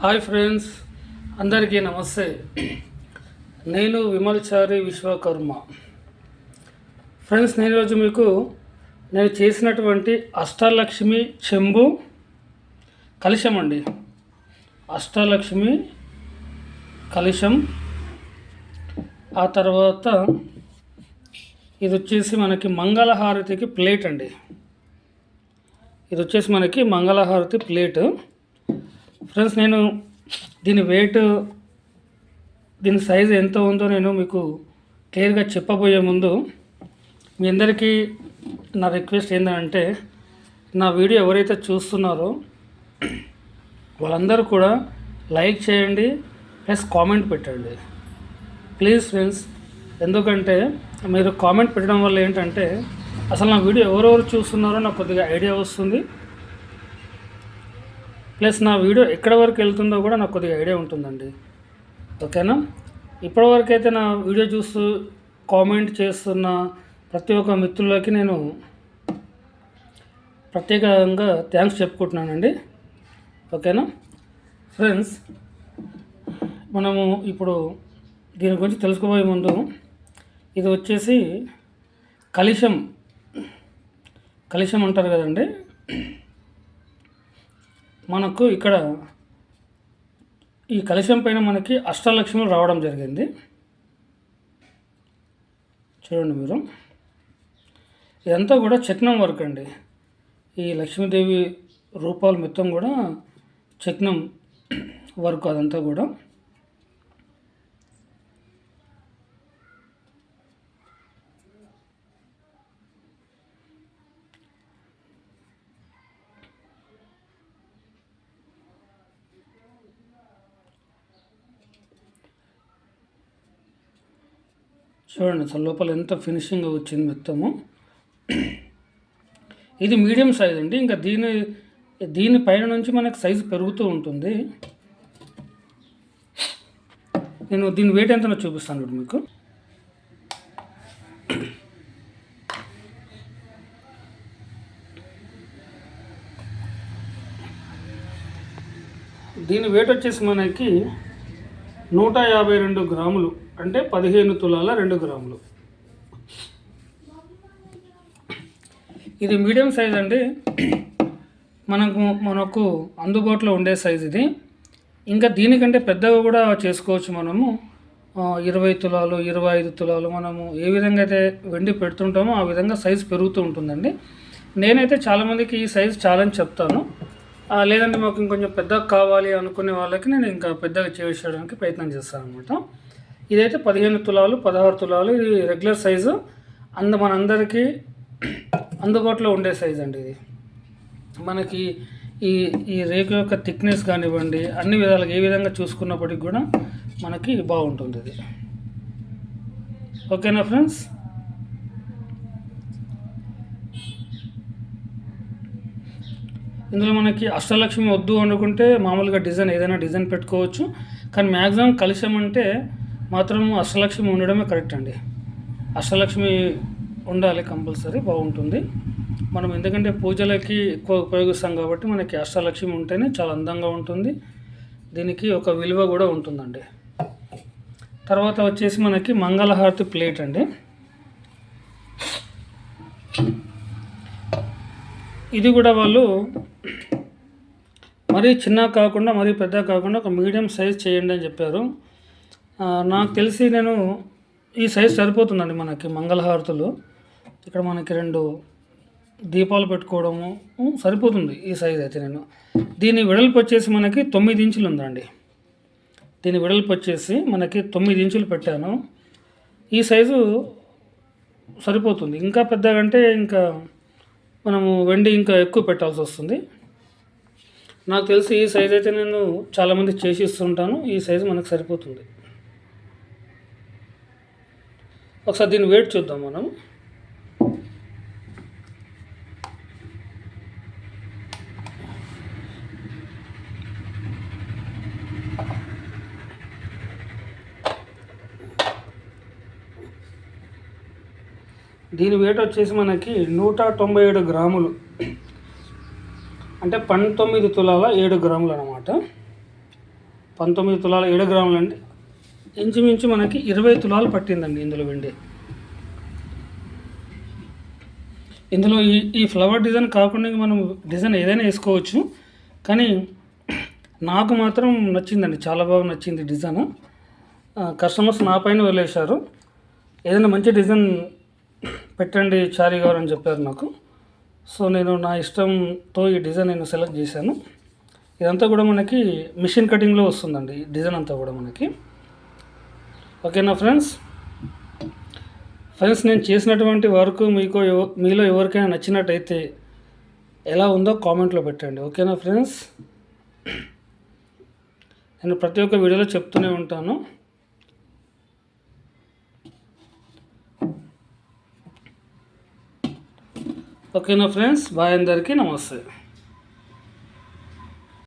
Hi friends అందరికీ నమస్తే. నేను విమల్చారి విశ్వకర్మ. ఫ్రెండ్స్ నేను ఈరోజు మీకు నేను చేసినటువంటి అష్టలక్ష్మి చెంబు కలుషం అండి. అష్టలక్ష్మి కలుషం. ఆ తర్వాత ఇది వచ్చేసి మనకి మంగళహారతికి ప్లేట్ అండి. ఇది వచ్చేసి మనకి మంగళహారతి ప్లేట్. ఫ్రెండ్స్ నేను దీని వెయిట్ దీని సైజు ఎంత ఉందో నేను మీకు క్లియర్గా చెప్పబోయే ముందు మీ అందరికీ నా రిక్వెస్ట్ ఏంటంటే నా వీడియో ఎవరైతే చూస్తున్నారో వాళ్ళందరూ కూడా లైక్ చేయండి ప్లస్ కామెంట్ పెట్టండి. ప్లీజ్ ఫ్రెండ్స్ ఎందుకంటే మీరు కామెంట్ పెట్టడం వల్ల ఏంటంటే అసలు నా వీడియో ఎవరెవరు చూస్తున్నారో నాకు కొద్దిగా ఐడియా వస్తుంది. ప్లస్ నా వీడియో ఎక్కడ వరకు వెళ్తుందో కూడా నాకు కొద్దిగా ఐడియా ఉంటుందండి. ఓకేనా? ఇప్పటివరకు అయితే నా వీడియో చూస్తూ కామెంట్ చేస్తున్న ప్రతి ఒక్క మిత్రులకి నేను ప్రత్యేకంగా థ్యాంక్స్ చెప్పుకుంటున్నానండి. ఓకేనా? ఫ్రెండ్స్ మనము ఇప్పుడు దీని గురించి తెలుసుకోబోయే ముందు ఇది వచ్చేసి కలిశం కలిశం అంటారు కదండి? మనకు ఇక్కడ ఈ కలశం పైన మనకి అష్టలక్ష్ములు రావడం జరిగింది. చూడండి మీరు. ఇదంతా కూడా చక్నం వర్క్ అండి. ఈ లక్ష్మీదేవి రూపాలు మొత్తం కూడా చక్నం వర్క్ అదంతా కూడా. చూడండి అసలు లోపల ఎంత ఫినిషింగ్ వచ్చింది మొత్తము. ఇది మీడియం సైజ్ అండి. ఇంకా దీని దీని పైన నుంచి మనకు సైజు పెరుగుతూ ఉంటుంది. నేను దీని వెయిట్ ఎంతనో చూపిస్తాను ఇప్పుడు మీకు. దీని వెయిట్ వచ్చేసి మనకి నూట యాభై రెండు గ్రాములు. అంటే పదిహేను తులాల రెండు గ్రాములు. ఇది మీడియం సైజ్ అండి. మనకు మనకు అందుబాటులో ఉండే సైజ్ ఇది. ఇంకా దీనికంటే పెద్దగా కూడా చేసుకోవచ్చు మనము. ఇరవై తులాలు ఇరవై ఐదు తులాలు మనము ఏ విధంగా అయితే వెండి పెడుతుంటామో ఆ విధంగా సైజ్ పెరుగుతూ ఉంటుందండి. నేనైతే చాలామందికి ఈ సైజ్ చాలని చెప్తాను. లేదంటే మాకు ఇంకొంచెం పెద్దగా కావాలి అనుకునే వాళ్ళకి నేను ఇంకా పెద్దగా చేసేయడానికి ప్రయత్నం చేస్తాను అనమాట ఇదైతే పదిహేను తులాలు పదహారు తులాలు. ఇది రెగ్యులర్ సైజు. అంద మనందరికీ అందుబాటులో ఉండే సైజ్ అండి ఇది. మనకి ఈ ఈ రేకు యొక్క థిక్నెస్ కానివ్వండి అన్ని విధాలుగా ఏ విధంగా చూసుకున్నప్పటికి కూడా మనకి బాగుంటుంది ఇది. ఓకేనా ఫ్రెండ్స్? ఇందులో మనకి అష్టలక్ష్మి వద్దు అనుకుంటే మామూలుగా డిజైన్ ఏదైనా డిజైన్ పెట్టుకోవచ్చు. కానీ మ్యాక్సిమం కలిశం అంటే మాత్రం అష్టలక్ష్మి ఉండడమే కరెక్ట్ అండి. అష్టలక్ష్మి ఉండాలి కంపల్సరీ బాగుంటుంది. మనం ఎందుకంటే పూజలకి ఎక్కువ ఉపయోగిస్తాం కాబట్టి మనకి అష్టలక్ష్మి ఉంటేనే చాలా అందంగా ఉంటుంది. దీనికి ఒక విలువ కూడా ఉంటుందండి. తర్వాత వచ్చేసి మనకి మంగళహారతి ప్లేట్ అండి. ఇది కూడా వాళ్ళు మరీ చిన్న కాకుండా మరీ పెద్ద కాకుండా ఒక మీడియం సైజ్ చేయండి అని చెప్పారు. నాకు తెలిసి నేను ఈ సైజ్ సరిపోతుందండి మనకి మంగళహారతులు. ఇక్కడ మనకి రెండు దీపాలు పెట్టుకోవడము సరిపోతుంది ఈ సైజ్ అయితే నేను. దీని వెడల్పు వచ్చేసి మనకి తొమ్మిది ఇంచులు ఉందండి. దీని వెడల్పు వచ్చేసి మనకి తొమ్మిది ఇంచులు పెట్టాను. ఈ సైజు సరిపోతుంది. ఇంకా పెద్దగా అంటే ఇంకా మనము వెండి ఇంకా ఎక్కువ పెట్టాల్సి వస్తుంది. నాకు తెలిసి ఈ సైజ్ అయితే నేను చాలామంది చేసి ఇస్తుంటాను. ఈ సైజు మనకు సరిపోతుంది. ఒకసారి దీన్ని వెయిట్ చూద్దాం మనం. దీని వెయిట్ వచ్చేసి మనకి నూట తొంభై ఏడు గ్రాములు. అంటే పంతొమ్మిది తులాల ఏడు గ్రాములు అనమాట పంతొమ్మిది తులాల ఏడు గ్రాములు అండి ఇంచుమించు మనకి ఇరవై తులాలు పట్టిందండి ఇందులో వెండి. ఇందులో ఈ ఈ ఫ్లవర్ డిజైన్ కాకుండా మనం డిజైన్ ఏదైనా వేసుకోవచ్చు. కానీ నాకు మాత్రం నచ్చిందండి చాలా బాగా నచ్చింది డిజైన్ కస్టమర్స్ నా పైన వదిలేశారు. ఏదైనా మంచి డిజైన్ పెట్టండి చారీ గారు అని చెప్పారు నాకు. సో నేను నా ఇష్టంతో ఈ డిజైన్ నేను సెలెక్ట్ చేశాను. ఇదంతా కూడా మనకి మిషన్ కటింగ్లో వస్తుందండి ఈ డిజైన్ అంతా కూడా మనకి. ఓకేనా ఫ్రెండ్స్? ఫ్రెండ్స్ నేను చేసినటువంటి వర్క్ మీకు ఎవ- మీలో ఎవరికైనా నచ్చినట్టయితే ఎలా ఉందో కామెంట్లో పెట్టండి. ఓకేనా ఫ్రెండ్స్? నేను ప్రతి ఒక్క వీడియోలో చెప్తూనే ఉంటాను. ఓకేనా ఫ్రెండ్స్? బాయ్ అందరికీ నమస్తే.